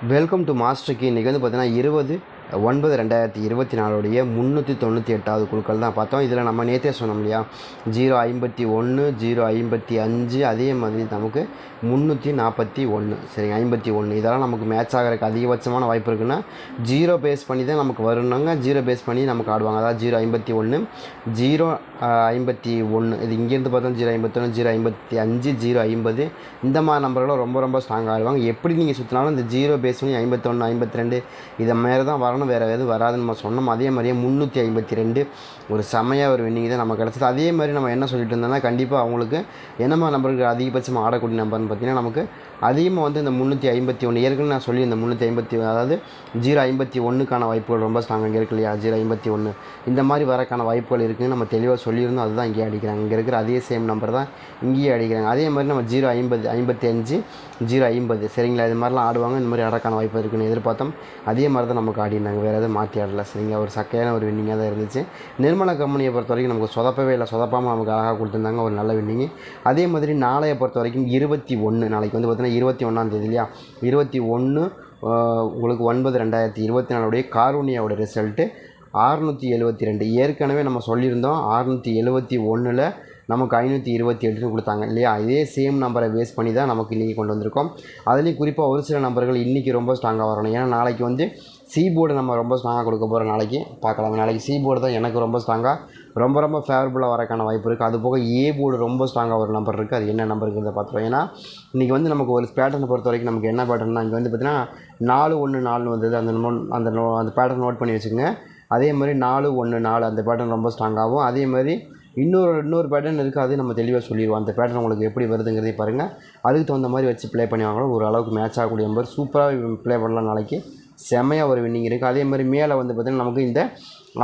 Welcome to master key இன்றைக்கி வந்து பார்த்தீங்கன்னா இருபது ஒன்பது ரெண்டாயிரத்தி இருபத்தி நாலுடைய முந்நூற்றி தொண்ணூற்றி எட்டாவது குழுக்கள் தான் பார்த்தோம். இதில் நம்ம நேற்றே சொன்னோம் இல்லையா? ஜீரோ ஐம்பத்தி ஒன்று ஜீரோ ஐம்பத்தி அஞ்சு அதே மாதிரி நமக்கு முந்நூற்றி நாற்பத்தி ஒன்று சரிங்க ஐம்பத்தி ஒன்று இதெல்லாம் நமக்கு மேட்ச் ஆகிறதுக்கு அதிகபட்சமான வாய்ப்பு இருக்குன்னா ஜீரோ பேஸ் பண்ணி தான் நமக்கு வரணுங்க ஜீரோ பேஸ் பண்ணி நமக்கு ஆடுவாங்க. அதாவது ஜீரோ ஐம்பத்தி ஒன்று ஜீரோ ஐம்பத்தி ஒன்று இது இங்கேருந்து பார்த்தா ஜீரோ ஐம்பத்தொன்று ஜீரோ ஐம்பத்தி அஞ்சு ஜீரோ ஐம்பது. இந்த மாதிரி நம்பர்களும் ரொம்ப ரொம்ப ஸ்ட்ராங்காக ஆடுவாங்க. எப்படி நீங்கள் சுற்றினாலும் இந்த ஜீரோ பேஸ் பண்ணி ஐம்பத்தொன்று ஐம்பத்தி ரெண்டு இதை மாரி தான் வரணும். வேறு எதுவும் வராதுன்னு நம்ம சொன்னோம். அதே மாதிரியே முந்நூற்றி ஐம்பத்தி ரெண்டு ஒரு செமையாக ஒரு வின்னிங் தான் நம்ம கிடச்சது. அதே மாதிரி நம்ம என்ன சொல்லிட்டு இருந்தோம்னா கண்டிப்பாக அவங்களுக்கு என்னமா நம்பருக்கு அதிகபட்சமாக ஆடக்கூடிய நம்பர்னு பார்த்தீங்கன்னா நமக்கு அதிகமாக வந்து இந்த முந்நூற்றி ஐம்பத்தி ஒன்று ஏற்கனவே நான் சொல்லியிருந்தேன் முந்நூற்றி ஐம்பத்தி அதாவது ஜீரோ ஐம்பத்தி ஒன்றுக்கான வாய்ப்புகள் ரொம்ப ஸ்ட்ராங்காக இங்கே இருக்கு இல்லையா? ஜீரோ ஐம்பத்தி ஒன்று இந்த மாதிரி வரக்கான வாய்ப்புகள் இருக்குதுன்னு நம்ம தெளிவாக சொல்லியிருந்தோம். அதுதான் இங்கே அடிக்கிறாங்க. இங்கே இருக்கிற அதே சேம் நம்பர் தான் இங்கேயே அடிக்கிறாங்க. அதே மாதிரி நம்ம ஜீரோ ஐம்பது ஐம்பத்தி அஞ்சு ஜீரோ ஐம்பது சரிங்களா? இது மாதிரிலாம் ஆடுவாங்க. இந்த மாதிரி ஆடக்கான வாய்ப்பு இருக்குன்னு எதிர்பார்த்தோம். அதே மாதிரி தான் நமக்கு ஆடினாங்க. வேறு எதுவும் மாற்றி ஆடல சரிங்களா? ஒரு சக்கையான ஒரு வின்னிங்காக தான் இருந்துச்சு. நிர்மலா கம்பெனியை பொறுத்த வரைக்கும் நமக்கு சொதப்பவே இல்லை. சொதப்பாமல் நமக்கு அழகாக கொடுத்துருந்தாங்க. ஒரு நல்ல வின்னிங்கு அதே மாதிரி நாளையை பொறுத்த வரைக்கும் இருபத்தி ஒன்று நாளைக்கு வந்து பார்த்திங்கன்னா இருபத்தி ஒன்றாம் தேதி இல்லையா? இருபத்தி ஒன்று உங்களுக்கு ஒன்பது ரெண்டாயிரத்தி இருபத்தி நாலுடைய காரூனியாவோட ரிசல்ட்டு ஆறுநூற்றி எழுபத்தி ரெண்டு. ஏற்கனவே நம்ம சொல்லியிருந்தோம். ஆறுநூற்றி எழுபத்தி ஒன்றில் நமக்கு ஐநூற்றி இருபத்தி எட்டுன்னு கொடுத்தாங்க இல்லையா? இதே சேம் நம்பரை பேஸ் பண்ணி தான் நமக்கு இன்றைக்கி கொண்டு வந்திருக்கோம். அதுலேயும் குறிப்பாக ஒரு சில நம்பர்கள் இன்றைக்கி ரொம்ப ஸ்ட்ராங்காக வரணும். ஏன்னா நாளைக்கு வந்து சி போர்டு நம்ம ரொம்ப ஸ்ட்ராங்காக கொடுக்க போகிறோம் நாளைக்கு. பார்க்கலாம். நாளைக்கு சி போர்டு தான் எனக்கு ரொம்ப ஸ்ட்ராங்காக ரொம்ப ரொம்ப ஃபேவரபுளாக வரக்கான வாய்ப்பு இருக்குது அது போக ஏ போர்டு ரொம்ப ஸ்ட்ராங்காக ஒரு நம்பர் இருக்குது அது என்ன நம்பருங்கிறத பார்த்துருவோம் ஏன்னா இன்றைக்கி வந்து நமக்கு ஒரு பேட்டர்னை பொறுத்த வரைக்கும் நமக்கு என்ன பேட்டர்னா இங்கே வந்து பார்த்திங்கன்னா நாலு ஒன்று நாலுன்னு வந்தது. அந்த நோ அந்த நோ அந்த பேட்டர்ன் நோட் பண்ணி வச்சுக்கோங்க. அதே மாதிரி நாலு ஒன்று நாலு அந்த பேட்டர்ன் ரொம்ப ஸ்ட்ராங்காகவும் அதே மாதிரி இன்னொரு இன்னொரு பேட்டர்ன் இருக்குது அது நம்ம தெளிவாக சொல்லிடுவோம். அந்த பேட்டர்ன் உங்களுக்கு எப்படி வருதுங்கிறதே பாருங்கள் அதுக்கு தகுந்த மாதிரி வச்சு ப்ளே பண்ணி வாங்கணும். ஒரு அளவுக்கு மேட்ச் ஆகக்கூடிய நம்பர் சூப்பராக ப்ளே பண்ணலாம் நாளைக்கு. செமையாக ஒரு வின்னிங் இருக்குது அதே மாதிரி மேலே வந்து பார்த்திங்கன்னா நமக்கு இந்த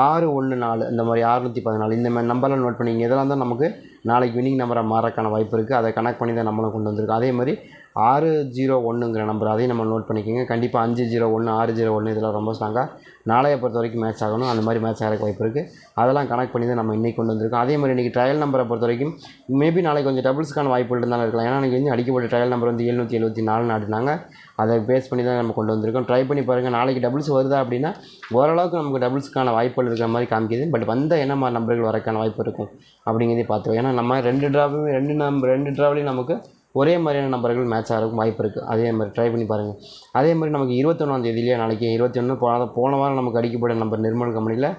ஆறு ஒன்று நாலு இந்த மாதிரி அறுநூற்றி பதினாலு இந்த மாதிரி நம்பர்லாம் நோட் பண்ணிங்க இதெல்லாம் தான் நமக்கு நாளைக்கு வின்னிங் நம்பரை மாறக்கான வாய்ப்பு இருக்குது அதை கனெக்ட் பண்ணி தான் நம்மளும் கொண்டு வந்திருக்கோம். அதே மாதிரி ஆறு ஜீரோ ஒன்றுங்கிற நம்பர் அதையும் நம்ம நோட் பண்ணிக்கோங்க. கண்டிப்பாக அஞ்சு ஜீரோ ஒன்று ஆறு ஜீரோ ஒன்று இதெல்லாம் ரொம்ப ஸ்ட்ராங்காக நாளையை பொறுத்த வரைக்கும் மேட்ச் ஆகணும். அந்த மாதிரி மேட்ச் ஆகிறக்கு வாய்ப்பு இருக்குது அதெல்லாம் கனெக்ட் பண்ணி தான் நம்ம இன்றைக்கி கொண்டு வந்திருக்கோம். அதே மாதிரி இன்றைக்கி ட்ரையல் நம்பரை பொறுத்த வரைக்கும் மேபி நாளைக்கு கொஞ்சம் டபுள்ஸ்க்கான வாய்ப்புகள் இருந்தாலும் இருக்கலாம். ஏன்னா இன்றைக்கி வந்து அடிக்கப்பட்ட ட்ரையல் நம்பர் வந்து எழுநூற்றி எழுபத்தி நாலு ஆடினாங்க அதை பேஸ் பண்ணி தான் நம்ம கொண்டு வந்திருக்கோம். ட்ரை பண்ணி பாருங்கள் நாளைக்கு டபுள்ஸ் வருதா அப்படின்னா ஓரளவுக்கு நமக்கு டபுள்ஸ்க்கான வாய்ப்புகள் இருக்கிற மாதிரி காமிக்குது. பட் வந்த என்ன மாதிரி நம்பர்கள் வரக்கான வாய்ப்பு இருக்கும் அப்படிங்கிறதே பார்த்துருவோம் ஏன்னா நம்ம ரெண்டு ட்ராவுமே ரெண்டு நம்பர் ரெண்டு ட்ராவலையும் நமக்கு ஒரே மாதிரியான நம்பர்கள் மேட்ச் ஆகிறதுக்கு வாய்ப்பு இருக்குது அதே மாதிரி ட்ரை பண்ணி பாருங்கள் அதே மாதிரி நமக்கு இருபத்தொன்னாம் தேதியிலேயே நாளைக்கு இருபத்தி ஒன்று போன போன வாரம் நமக்கு அடிக்கப்பட்ட நம்பர் நிர்மல் கம்பெனியில்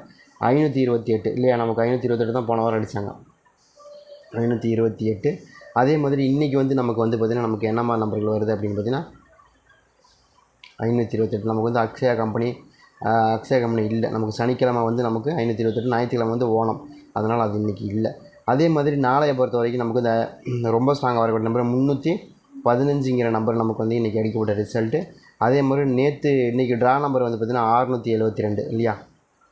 ஐநூற்றி இருபத்தி எட்டு. இல்லையா? நமக்கு ஐநூற்றி இருபத்தெட்டு தான் போன வாரம் அடித்தாங்க ஐநூற்றி இருபத்தி எட்டு. அதே மாதிரி இன்றைக்கி வந்து நமக்கு வந்து பார்த்திங்கன்னா நமக்கு என்ன மாதிரி நம்பர்கள் வருது அப்படின்னு பார்த்தீங்கன்னா ஐநூற்றி இருபத்தெட்டு நமக்கு வந்து அக்ஷயா கம்பெனி அக்ஷயா கம்பெனி இல்லை. நமக்கு சனிக்கிழமை வந்து நமக்கு ஐநூற்றி இருபத்தெட்டு ஞாயிற்றுக்கிழமை வந்து ஓணம். அதனால் அது இன்றைக்கி இல்லை. அதே மாதிரி நாளைய பொறுத்த வரைக்கும் நமக்கு இந்த ரொம்ப ஸ்ட்ராங்காக வரக்கூடிய நம்பர் முந்நூற்றி பதினஞ்சுங்கிற நம்பர் நமக்கு வந்து இன்றைக்கி அடிக்கப்பட்ட ரிசல்ட்டு அதே மாதிரி நேற்று இன்றைக்கி ட்ரா நம்பர் வந்து பார்த்திங்கன்னா ஆறுநூற்றி எழுபத்தி ரெண்டு இல்லையா?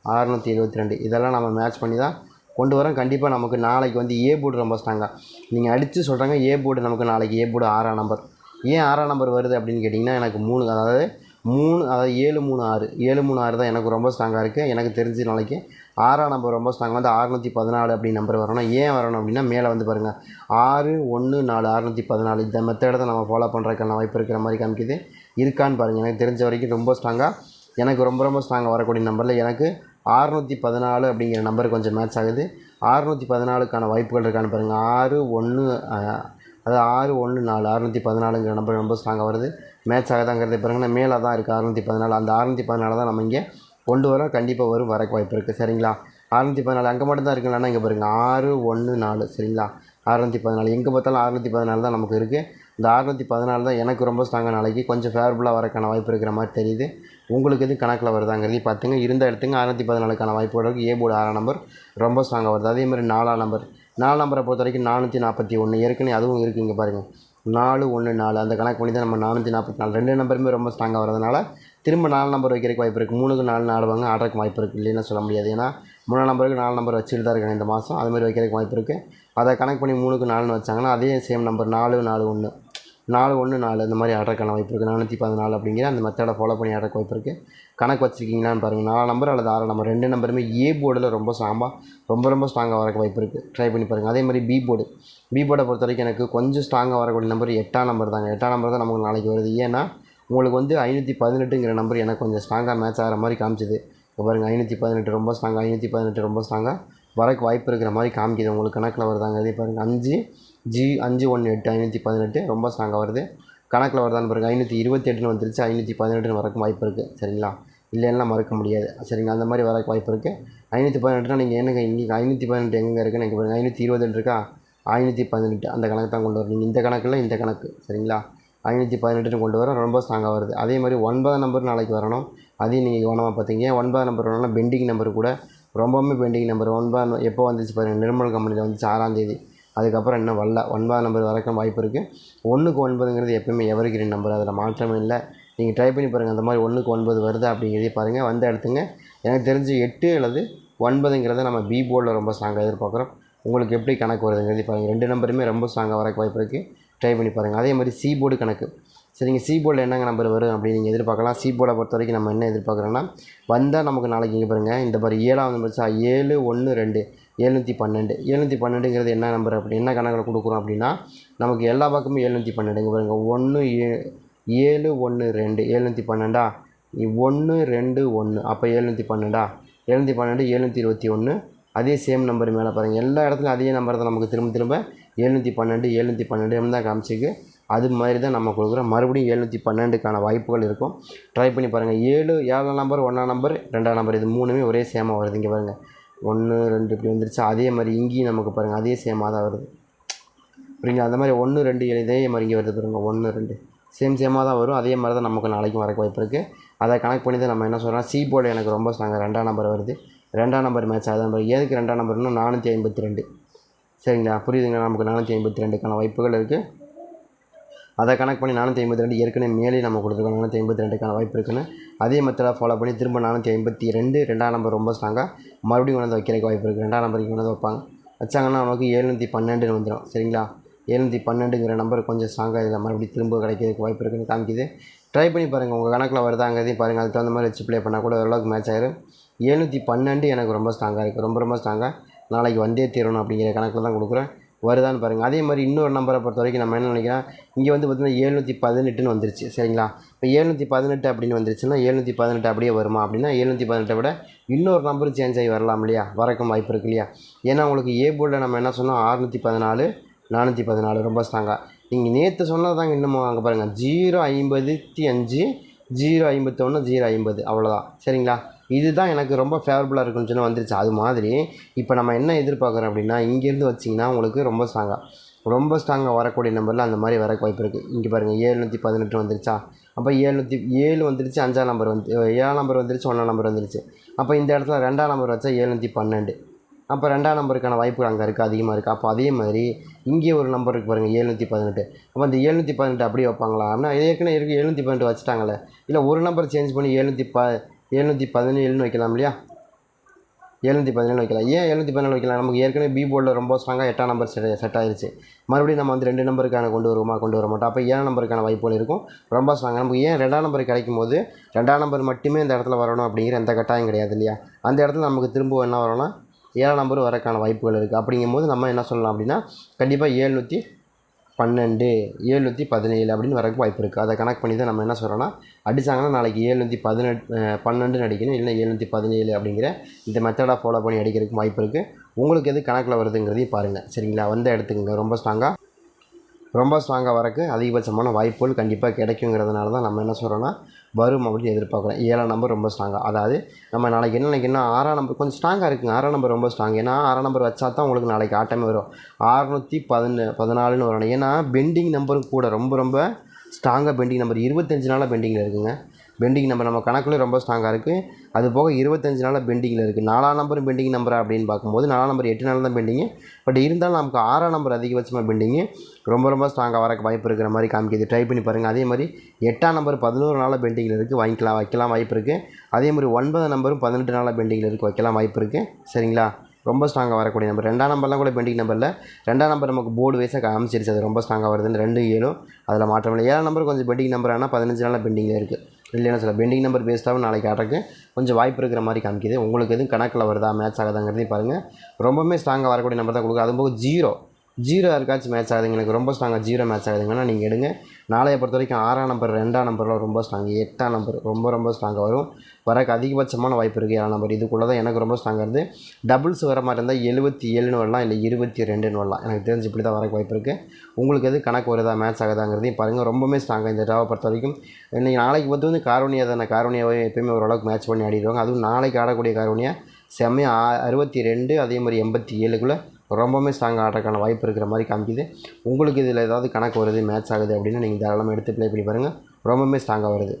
ஆறுநூற்றி எழுபத்தி ரெண்டு இதெல்லாம் நம்ம மேட்ச் பண்ணி தான் கொண்டு வரோம். கண்டிப்பாக நமக்கு நாளைக்கு வந்து ஏ போர்டு ரொம்ப ஸ்ட்ராங்காக நீங்கள் அடித்து சொல்கிறாங்க ஏ போர்டு நமக்கு நாளைக்கு ஏ போர்டு ஆறாம் நம்பர் ஏன் ஆறாம் நம்பர் வருது அப்படின்னு கேட்டிங்கன்னா எனக்கு மூணு அதாவது மூணு அதாவது ஏழு மூணு ஆறு. ஏழு மூணு ஆறு தான் எனக்கு ரொம்ப ஸ்ட்ராங்காக இருக்குது எனக்கு தெரிஞ்சு நாளைக்கு ஆறாம் நம்பர் ரொம்ப ஸ்ட்ராங் வந்து அறுநூற்றி பதினாலு அப்படி நம்பர் வரணும். ஏன் வரணும் அப்படின்னா மேலே வந்து பாருங்கள் ஆறு ஒன்று நாலு அறுநூற்றி பதினாலு. இந்த மெத்தடை தான் நம்ம ஃபாலோ பண்ணுறதுக்கான வாய்ப்பு இருக்கிற மாதிரி காமிக்குது. இருக்கான்னு பாருங்கள் எனக்கு தெரிஞ்ச வரைக்கும் ரொம்ப ஸ்ட்ராங்காக எனக்கு ரொம்ப ரொம்ப ஸ்ட்ராங்காக வரக்கூடிய நம்பரில் எனக்கு அறுநூற்றி பதினாலு அப்படிங்கிற நம்பர் கொஞ்சம் மேட்ச் ஆகுது. அறுநூற்றி பதினாலுக்கான வாய்ப்புகள் இருக்கான்னு பாருங்கள் ஆறு ஒன்று அதாவது ஆறு ஒன்று நாலு அறுநூற்றி பதினாலுங்கிற நம்பர் ரொம்ப ஸ்ட்ராங்காக வருது. மேட்ச் ஆகுதாங்கிறது பாருங்கன்னா மேலே தான் இருக்குது அறுநூற்றி பதினாலு. அந்த அறுநூற்றி பதினாலு தான் நம்ம இங்கே கொண்டு வரோம் கண்டிப்பாக வரும் வரக்கு வாய்ப்பு இருக்குது சரிங்களா? அறநூற்றி பதினாலு அங்கே மட்டும் தான் இருக்குங்களா இங்கே பாருங்கள் ஆறு ஒன்று நாலு. சரிங்களா? அறநூற்றி பதினாலு. எங்கே பார்த்தாலும் அறநூற்றி பதினாலு தான் நமக்கு இருக்குது இந்த அறநூற்றி பதினாலு தான் எனக்கு ரொம்ப ஸ்ட்ராங்காக நாளைக்கு. கொஞ்சம் ஃபேவரபுளாக வரக்கான வாய்ப்பு இருக்கிற மாதிரி தெரியுது. உங்களுக்கு எது கணக்கில் வருதாங்கிறதையும் பார்த்துங்க இருந்த இடத்துங்க அறநூற்றி பதினாலுக்கான வாய்ப்பு இருக்குது ஏ போர்டு ஆறாம் நம்பர் ரொம்ப ஸ்ட்ராங்காக வருது. அதே மாதிரி நாலாம் நம்பர் நாலு நம்பரை பொறுத்த வரைக்கும் நானூற்றி நாற்பத்தி ஒன்று ஏற்கனவே அதுவும் இருக்குது இங்கே பாருங்கள் நாலு ஒன்று நாலு. அந்த கணக்கு பண்ணி தான் நம்ம நானூற்றி நாற்பத்தி நாலு. ரெண்டு நம்பருமே ரொம்ப ஸ்ட்ராங்காக வரதுனால திரும்ப நாலு நம்பர் வைக்கிறதுக்கு வாய்ப்பு இருக்குது மூணுக்கு நாலு ஆடுவாங்க ஆடுறதுக்கு வாய்ப்பு இருக்குது இல்லைன்னு சொல்ல முடியாது. ஏன்னா மூணு நம்பருக்கு நாலு நம்பர் வச்சுட்டு தான் இருக்காங்க இந்த மாதம் அது மாதிரி வைக்கிறதுக்கு வாய்ப்பு இருக்குது அதை கனெக்ட் பண்ணி மூணுக்கு நாலுன்னு வச்சாங்கன்னா அதே சேம் நம்பர் நாலு நாலு ஒன்று நாலு ஒன்று நாலு இந்த மாதிரி ஆடுறதுக்கான வாய்ப்பு இருக்குது நானூற்றி பதினாலு அப்படிங்கிற அந்த மெத்தடை ஃபாலோ பண்ணி ஆடுறக்கு வாய்ப்பு இருக்குது கணக்கு வச்சுருக்கீங்களான்னு பாருங்கள் நாலு நம்பர் அல்லது ஆறு நம்பர் ரெண்டு நம்பருமே ஏ போர்டில் ரொம்ப ஸ்ட்ராங்காக ரொம்ப ரொம்ப ஸ்ட்ராங்காக வரக்கு வாய்ப்பு இருக்குது ட்ரை பண்ணி பாருங்கள் அதே மாதிரி பி போர்டு பி போர்டை பொறுத்த வரைக்கும் எனக்கு கொஞ்சம் ஸ்ட்ராங்காக வரக்கூடிய நம்பர் எட்டாம் நம்பர் தாங்க. எட்டாம் நம்பர் தான் நமக்கு நாளைக்கு வருது. ஏன்னா உங்களுக்கு வந்து ஐநூற்றி பதினெட்டுங்கிற நம்பர் எனக்கு கொஞ்சம் ஸ்ட்ராங்காக மேட்ச் ஆகிற மாதிரி காமிச்சிது. இப்போ பாருங்கள் ஐநூற்றி பதினெட்டு ரொம்ப ஸ்ட்ராங்காக ஐநூற்றி பதினெட்டு ரொம்ப ஸ்ட்ராங்காக வரக்கு வாய்ப்பு இருக்கிற மாதிரி காமிக்குது. உங்களுக்கு கணக்கில் வருதாங்க இதே பாருங்கள் அஞ்சு ஜி அஞ்சு ஒன்று எட்டு ஐநூற்றி பதினெட்டு ரொம்ப ஸ்ட்ராங்காக வருது. கணக்கில் வருதான்னு பாருங்கள் ஐநூற்றி இருபத்தி எட்டுன்னு வந்துருச்சு ஐநூற்றி பதினெட்டுன்னு வரக்கும் வாய்ப்பு இருக்குது சரிங்களா? இல்லைன்னா மறக்க முடியாது சரிங்களா? அந்த மாதிரி வரக்கு வாய்ப்பு இருக்குது ஐநூற்றி பதினெட்டுனா நீங்கள் என்னங்க இன்றைக்கி ஐநூற்றி பதினெட்டு எங்கே இருக்குன்னு எனக்கு பாருங்கள் ஐநூற்றி இருபத்தெட்டு இருக்கா? ஐநூற்றி பதினெட்டு அந்த கணக்கு தான் கொண்டு வரணும். இந்த கணக்கில் இந்த கணக்கு சரிங்களா? ஐநூற்றி பதினெட்டுன்னு கொண்டு வர ரொம்ப ஸ்ட்ராங்காக வருது. அதே மாதிரி ஒன்பதாம் நம்பர் நாளைக்கு வரணும். அதையும் நீங்கள் கவனமாக பார்த்தீங்க ஒன்பதாம் நம்பர் வரணும்னா பெண்டிங் நம்பர் கூட ரொம்பவுமே பெண்டிங் நம்பர் ஒன்பதாம் எப்போ வந்துச்சு பாருங்கள் நிர்மல் கம்பெனியில் வந்துச்சு ஆறாந்தேதி அதுக்கப்புறம் இன்னும் வரல. ஒன்பதாம் நம்பர் வரைக்கும் வாய்ப்பு இருக்குது ஒன்றுக்கு ஒன்பதுங்கிறது எப்பயுமே எவர்கிரீன் நம்பர் அதில் மாற்றமே இல்லை. நீங்கள் ட்ரை பண்ணி பாருங்கள் அந்த மாதிரி ஒன்றுக்கு ஒன்பது வருதா அப்படிங்கிறதே பாருங்கள் வந்த இடத்துங்க. எனக்கு தெரிஞ்சு எட்டு அல்லது ஒன்பதுங்கிறத நம்ம பி போர்டில் ரொம்ப ஸ்ட்ராங்காக எதிர்பார்க்குறோம். உங்களுக்கு எப்படி கணக்கு வருதுங்கிறது பாருங்கள் ரெண்டு நம்பருமே ரொம்ப ஸ்ட்ராங்காக வரக்கு வாய்ப்பு இருக்குது ட்ரை பண்ணி பாருங்கள் அதே மாதிரி சி போர்டு கணக்கு சரிங்க சி போர்டில் என்னங்க நம்பர் வரும் அப்படின்னு நீங்கள் எதிர்பார்க்கலாம். சி போர்டை பொறுத்த வரைக்கும் நம்ம என்ன எதிர்பார்க்குறோன்னா வந்தால் நமக்கு நாளைக்கு இங்கே பாருங்கள் இந்த மாதிரி ஏழாவது நம்பர் ஏழு ஒன்று ரெண்டு எழுநூற்றி பன்னெண்டு எழுநூற்றி பன்னெண்டுங்கிறது என்ன நம்பர் அப்படி என்ன கணக்கில் கொடுக்குறோம் அப்படின்னா நமக்கு எல்லா பக்கமும் எழுநூற்றி பன்னெண்டுங்க பாருங்கள் ஒன்று ஏ ஏழு ஒன்று ரெண்டு. எழுநூற்றி பன்னெண்டா ஒன்று ரெண்டு ஒன்று அப்போ எழுநூற்றி பன்னெண்டா எழுநூற்றி பன்னெண்டு எழுநூற்றி இருபத்தி ஒன்று அதே சேம் நம்பர் மேலே பாருங்கள் எல்லா இடத்துலையும் அதே நம்பர் தான் நமக்கு திரும்ப திரும்ப எழுநூற்றி பன்னெண்டு எழுநூற்றி பன்னெண்டு தான் காமிச்சிக்கு அது மாதிரி தான் நம்ம கொடுக்குறோம். மறுபடியும் எழுநூற்றி பன்னெண்டுக்கான வாய்ப்புகள் இருக்கும். ட்ரை பண்ணி பாருங்கள் ஏழு ஏழாம் நம்பர் ஒன்றாம் நம்பர் ரெண்டாம் நம்பர் இது மூணுமே ஒரே சேமாக வருது. இங்கே பாருங்கள் ஒன்று ரெண்டு இப்படி வந்துருச்சு. அதே மாதிரி இங்கேயும் நமக்கு பாருங்கள் அதே சேமாக தான் வருது. புரியுங்களா அந்த மாதிரி ஒன்று ரெண்டு ஏழு இதே மாதிரி இங்கே வருது பாருங்கள் ஒன்று ரெண்டு. சேம் சேமாக தான் வரும். அதே மாதிரி தான் நமக்கு நாளைக்கும் வரக்கு வாய்ப்பு இருக்குது அதை கனெக்ட் பண்ணி தான் நம்ம என்ன சொல்கிறோம் சி போர்டு எனக்கு ரொம்ப ஸ்ட்ராங்காக ரெண்டாம் நம்பர் வருது. ரெண்டாம் நம்பர் மேட்ச் ஆகுது. நம்பர் எதுக்கு ரெண்டாம் நம்பர்னா நானூற்றி ஐம்பத்தி ரெண்டு. சரிங்களா? புரியுதுங்களா? நமக்கு நானூற்றி ஐம்பத்தி ரெண்டுக்கான வாய்ப்புகள் இருக்குது அதை கணக்கு பண்ணி நானூற்றி ஐம்பத்தி ரெண்டு ஏற்கனவே மேலே நம்ம கொடுத்துருக்கோம். நானூற்றி ஐம்பத்தி ரெண்டுக்கான வாய்ப்பு இருக்குன்னு. அதே மெத்தடாக ஃபாலோ பண்ணி திரும்ப நானூற்றி ஐம்பத்தி ரெண்டு ரெண்டாம் நம்பர் ரொம்ப ஸ்ட்ராங்காக மறுபடியும் கொண்டு வந்து வைக்கிறதுக்கு வாய்ப்பு இருக்குது ரெண்டாம் நம்பருக்கு கொண்டு வந்து வைப்பாங்க. வச்சாங்கன்னா நமக்கு எழுநூற்றி பன்னெண்டுன்னு வந்துடும் சரிங்களா? எழுநூற்றி பன்னெண்டுங்கிற நம்பர் கொஞ்சம் ஸ்ட்ராங்காக இதில் மறுபடியும் திரும்ப கிடைக்கிறதுக்கு வாய்ப்பு இருக்குன்னு காமிக்குது. ட்ரை பண்ணி பாருங்கள் உங்கள் கணக்கில் வருதாங்கிறதையும் பாருங்கள் அதுக்கு தகுந்த மாதிரி வச்சு ப்ளே பண்ணால் கூட ஓரளவுக்கு மேட்ச் ஆயிரும். எழுநூற்றி பன்னெண்டு எனக்கு ரொம்ப ஸ்ட்ராங்காக இருக்குது ரொம்ப ரொம்ப ஸ்ட்ராங்காக நாளைக்கு வந்தே தீரணும் அப்படிங்கிற கணக்கில் தான் கொடுக்குறேன். வருதான்னு பாருங்கள் அதே மாதிரி இன்னொரு நம்பரை பொறுத்த வரைக்கும் நம்ம என்ன நினைக்கிறோம்? இங்கே வந்து பார்த்திங்கன்னா எழுநூற்றி பதினெட்டுன்னு வந்துருச்சு. சரிங்களா? இப்போ எழுநூற்றி பதினெட்டு அப்படின்னு வந்துருச்சுன்னா எழுநூற்றி பதினெட்டு அப்படியே வருமா? அப்படின்னா எழுநூற்றி பதினெட்டை விட இன்னொரு நம்பர் சேஞ்ச் ஆகி வரலாம் இல்லையா? வரக்கும் வாய்ப்பு இருக்கு இல்லையா? ஏன்னா உங்களுக்கு ஏ போர்டில் நம்ம என்ன சொன்னோம்? அறுநூற்றி பதினாலு நானூற்றி பதினாலு ரொம்ப ஸ்ட்ராங்காக நீங்கள் நேற்று சொன்னது தாங்க இன்னமும் அங்கே பாருங்கள் ஜீரோ ஐம்பத்தி அஞ்சு ஜீரோ ஐம்பத்தொன்று ஜீரோ ஐம்பது. அவ்வளோதான் சரிங்களா? இதுதான் எனக்கு ரொம்ப ஃபேவரபுளாக இருக்குன்னு சொல்லி வந்துருச்சு. அது மாதிரி இப்போ நம்ம என்ன எதிர்பார்க்குறோம் அப்படின்னா இங்கேருந்து வச்சிங்கன்னா உங்களுக்கு ரொம்ப ஸ்ட்ராங்காக ரொம்ப ஸ்ட்ராங்காக வரக்கூடிய நம்பரில் அந்த மாதிரி வரக்கு வாய்ப்பு இருக்குது இங்கே பாருங்கள் ஏழ்நூற்றி பதினெட்டு வந்துருச்சா? அப்போ ஏழ்நூற்றி ஏழு வந்துருச்சு அஞ்சாம் நம்பர் வந்து ஏழாம் நம்பர் வந்துருச்சு ஒன்றாம் நம்பர் வந்துருச்சு. அப்போ இந்த இடத்துல ரெண்டாம் நம்பர் வச்சா ஏழ்நூற்றி பன்னெண்டு. அப்போ ரெண்டாம் நம்பருக்கான வாய்ப்பு அங்கே இருக்குது அதிகமாக இருக்குது அப்போ அதே மாதிரி இங்கே ஒரு நம்பர் இருக்குது பாருங்கள் ஏழுநூற்றி பதினெட்டு. அப்போ அந்த ஏழுநூற்றி பதினெட்டு அப்படியே வைப்பாங்களா? ஆனால் ஏற்கனவே இருக்குது எழுநூற்றி பதினெட்டு வச்சுட்டாங்களே இல்லை ஒரு நம்பர் சேஞ்ச் பண்ணி எழுநூற்றி ப எழுநூற்றி பதினேழுன்னு வைக்கலாம் இல்லையா? எழுநூற்றி பதினேழு வைக்கலாம். ஏன் எழுநூற்றி பதினேழு வைக்கலாம்? நமக்கு ஏற்கனவே பி போர்டில் ரொம்ப ஸ்ட்ராங்காக எட்டாம் நம்பர் செட் செட் ஆயிடுச்சு மறுபடியும் நம்ம வந்து ரெண்டு நம்பருக்கான கொண்டு வருவோமா? கொண்டு வர மாட்டோம். அப்போ ஏழாம் நம்பருக்கான வாய்ப்புகள் இருக்கும். ரொம்ப ஸ்ட்ராங்காக நமக்கு ஏன் ரெண்டாம் நம்பர் கிடைக்கும் போது ரெண்டாம் நம்பர் மட்டுமே இந்த இடத்துல வரணும் அப்படிங்கிற எந்த கட்டாயம் கிடையாது இல்லையா? அந்த இடத்துல நமக்கு திரும்ப என்ன வரணும்னா ஏழாம் நம்பர் வரக்கான வாய்ப்புகள் இருக்குது அப்படிங்கும்போது நம்ம என்ன சொல்லலாம் அப்படின்னா கண்டிப்பாக ஏழ்நூற்றி பன்னெண்டு ஏழ்நூற்றி பதினேழு அப்படின்னு வரக்கு வாய்ப்பு இருக்குது அதை கணக்கு பண்ணி தான் நம்ம என்ன சொல்கிறோன்னா அடித்தாங்கன்னா நாளைக்கு ஏழ்நூற்றி பதினெட்டு பன்னெண்டுன்னு அடிக்கணும் இல்லை ஏழ்நூற்றி பதினேழு அப்படிங்கிற இந்த மெத்தடாக ஃபாலோ பண்ணி அடிக்கிறதுக்கு வாய்ப்பு இருக்குது உங்களுக்கு எது கணக்கில் வருதுங்கிறதையும் பாருங்கள் சரிங்களா? வந்த எடுத்துக்கோங்க. ரொம்ப ஸ்ட்ராங்காக ரொம்ப ஸ்ட்ராங்காக வரக்கு அதிகபட்சமான வாய்ப்புகள் கண்டிப்பாக கிடைக்குங்கிறதுனால தான் நம்ம என்ன சொல்கிறோன்னா வரும் அப்படின்னு எதிர்பார்க்குறோம் ஏழாம் நம்பர் ரொம்ப ஸ்ட்ராங்காக அதாவது நம்ம நாளைக்கு என்ன நினைக்கணும் ஆறாம் நம்பர் கொஞ்சம் ஸ்ட்ராங்காக இருக்குங்க. ஆறாம் நம்பர் ரொம்ப ஸ்ட்ராங் ஏன்னா ஆறாம் நம்பர் வச்சா தான் உங்களுக்கு நாளைக்கு ஆட்டமே வரும். அறுநூற்றி பதின பதினாலுன்னு வரணும் ஏன்னா பெண்டிங் நம்பரும் கூட ரொம்ப ரொம்ப ஸ்ட்ராங்காக பெண்டிங் நம்பர் இருபத்தஞ்சு நாளாக பெண்டிங்கில் இருக்குங்க. பெண்டிங் நம்பர் நம்ம கணக்குலேயே ரொம்ப ஸ்ட்ராங்காக இருக்குது அது போக இருபத்தஞ்சு நாளாக பெண்டிங்கில் இருக்குது நாலாம் நம்பரும் பெண்டிங் நம்பரா அப்படின்னு பார்க்கும்போது நாலாம் நம்பர் எட்டு நாள் தான் பெண்டிங்கு. பட் இருந்தாலும் நமக்கு ஆறாம் நம்பர் அதிகபட்சமாக பெண்டிங்கு. ரொம்ப ரொம்ப ஸ்ட்ராங்காக வரக்கு வாய்ப்பு இருக்கிற மாதிரி காமிக்குது. ட்ரை பண்ணி பாருங்கள் அதே மாதிரி எட்டாம் நம்பர் பதினோரு நாளாக பெண்டிங்கில் இருக்குது வாங்கிக்கலாம் வைக்கலாம் வாய்ப்பு இருக்குது அதே மாதிரி ஒன்பதாம் நம்பரும் பதினெட்டு நாளாக பெண்டிங்கில் இருக்குது வைக்கலாம் வாய்ப்பு இருக்குது சரிங்களா? ரொம்ப ஸ்ட்ராங்காக வரக்கூடிய நம்பர் ரெண்டாம் நம்பர்லாம் கூட பெண்டிங் நம்பரில் ரெண்டாம் நம்பர் நமக்கு போர்டு வைஸாக காமிச்சிருச்சு. அது ரொம்ப ஸ்ட்ராங்காக வருதுன்னு ரெண்டு ஏழும் அதில் மாற்றம் இல்லை. ஏழாம் நம்பர் கொஞ்சம் பெண்டிங் நம்பர் ஆனால் பதினஞ்சு நாளாக பெண்டிங்கில் இருக்குது இல்லைன்னா சொல்ல பெண்டிங் நம்பர் பேஸ்டாகவும் நாளைக்கு ஆட்டக்கு கொஞ்சம் வாய்ப்பு இருக்கிற மாதிரி காமிக்குது. உங்களுக்கு எதுவும் கணக்கில் வருதா மேட்ச் ஆகுதாங்கிறதையும் பாருங்கள் ரொம்பவுமே ஸ்ட்ராங்காக வரக்கூடிய நம்பர் தான் கொடுக்குது. அதுபோக ஜீரோ ஜீரோ யாருக்காச்சும் மேட்ச் ஆகுதுங்க. எனக்கு ரொம்ப ஸ்ட்ராங்காக ஜீரோ மேட்ச் ஆகுதுங்கன்னா நீங்கள் எடுங்க. நாளைய பொறுத்த வரைக்கும் ஆறாம் நம்பர் ரெண்டாம் நம்பர்லாம் ரொம்ப ஸ்ட்ராங் எட்டாம் நம்பர் ரொம்ப ரொம்ப ஸ்ட்ராங்காக வரும். வரக்கு அதிகபட்சமான வாய்ப்பு இருக்குது ஏழாம் நம்பர் இதுக்குள்ளே தான் எனக்கு ரொம்ப ஸ்ட்ராங்காக இருந்து டபுள்ஸ் வர மாதிரி இருந்தால் எழுபத்தி ஏழுன்னு வரலாம். இல்லை இருபத்தி ரெண்டுன்னு வரலாம். எனக்கு தெரிஞ்சு இப்படி தான் வரக்கு வாய்ப்பு இருக்குது உங்களுக்கு எது கணக்கு வருதா மேட்ச் ஆகுதாங்கிறதையும் பாருங்கள் ரொம்பவுமே ஸ்ட்ராங்காக இந்த ட்ராவை பொறுத்த வரைக்கும் இன்றைக்கி நாளைக்கு பார்த்து வந்து காரோனியா தானே? காரோனியாவே எப்பயுமே ஓரளவுக்கு மேட்ச் பண்ணி ஆடிடுவாங்க அதுவும் நாளைக்கு ஆடக்கூடிய காரோனியா செம்மையாக அறுபத்தி ரெண்டு அதே மாதிரி எண்பத்தி ஏழுக்குள்ளே ரொம்பவுமே ஸ்ட்ராங் ஆடுறதுக்கான வாய்ப்பு இருக்கிற மாதிரி காமிக்குது. உங்களுக்கு இதில் ஏதாவது கணக்கு வருது மேட்ச் ஆகுது அப்படின்னா நீங்கள் தாராளமாக எடுத்து ப்ளே பண்ணி பாருங்கள் ரொம்பவுமே ஸ்ட்ராங்காக வருது.